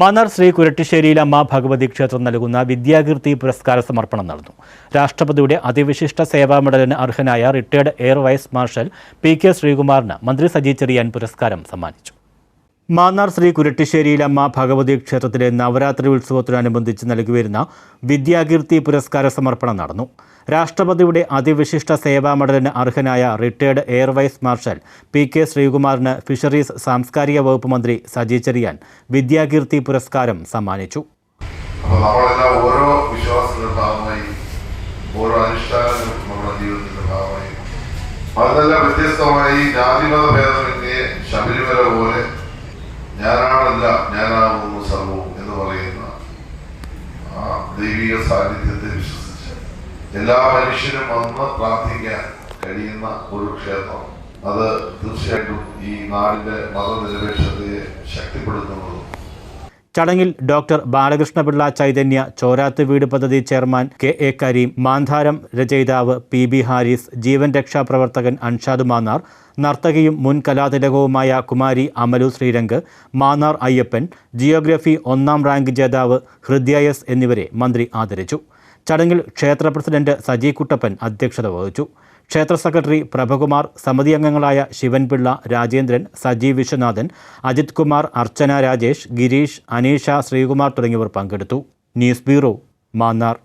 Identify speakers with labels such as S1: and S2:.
S1: മാന്നാർ ശ്രീ കുരട്ടിശ്ശേരിയിലമ്മ ഭഗവതി ക്ഷേത്രം നൽകുന്ന വിദ്യാകീർത്തി പുരസ്കാര സമർപ്പണം നടന്നു. രാഷ്ട്രപതിയുടെ അതിവിശിഷ്ട സേവാ മെഡലിന് അർഹനായ retired air vice marshal P K ശ്രീകുമാറിന് മന്ത്രി സജി ചെറിയാൻ പുരസ്കാരം സമ്മാനിച്ചു. മാന്നാർ ശ്രീ കുരട്ടിശ്ശേരിയിലമ്മ ഭഗവതി ക്ഷേത്രത്തിലെ നവരാത്രി ഉത്സവത്തോടനുബന്ധിച്ച് നൽകിവരുന്ന വിദ്യാകീർത്തി പുരസ്കാര സമർപ്പണം നടന്നു. രാഷ്ട്രപതിയുടെ അതിവിശിഷ്ട സേവാ മെഡലിന് അർഹനായ retired air vice marshal P K ശ്രീകുമാറിന് fisheries സാംസ്കാരിക വകുപ്പ് മന്ത്രി സജി ചെറിയാൻ വിദ്യാകീർത്തി പുരസ്കാരം സമ്മാനിച്ചു.
S2: ഓരോ വിശ്വാസത്തിന്റെ ഓരോ പോലെ ഞാനാണല്ല ഞാനാകുന്നു സർവവും എന്ന് പറയുന്ന ആ ദൈവിക സാന്നിധ്യത്തെ വിശ്വസിച്ച് എല്ലാ മനുഷ്യരും വന്ന് പ്രാർത്ഥിക്കാൻ കഴിയുന്ന ഒരു ക്ഷേത്രം. അത് തീർച്ചയായിട്ടും ഈ നാടിന്റെ മതനിരപേക്ഷതയെ ശക്തിപ്പെടുത്തുന്നതും
S1: ചടങ്ങിൽ ഡോക്ടർ ബാലകൃഷ്ണപിള്ള ചൈതന്യ ചോരാത്ത് വീട് പദ്ധതി chairman K A Kareem Mandharam രചയിതാവ് പി ബി ഹാരിസ് ജീവൻ രക്ഷാ പ്രവർത്തകൻ അൻഷാദ് മാന്നാർ നർത്തകിയും മുൻ കലാതിലകവുമായ കുമാരി അമലു ശ്രീരംഗ് മാന്നാർ അയ്യപ്പൻ ജിയോഗ്രഫി ഒന്നാം റാങ്ക് ജേതാവ് ഹൃദയ എസ് എന്നിവരെ മന്ത്രി ആദരിച്ചു ചടങ്ങിൽ ക്ഷേത്ര പ്രസിഡന്റ് സജി കുട്ടപ്പൻ അധ്യക്ഷത വഹിച്ചു. ക്ഷേത്ര സെക്രട്ടറി പ്രഭകുമാർ സമിതി അംഗങ്ങളായ ശിവൻപിള്ള രാജേന്ദ്രൻ സജീവ് വിശ്വനാഥൻ അജിത് കുമാർ അർച്ചന രാജേഷ് ഗിരീഷ് അനീഷ ശ്രീകുമാർ തുടങ്ങിയവർ പങ്കെടുത്തു. News bureau Mannar.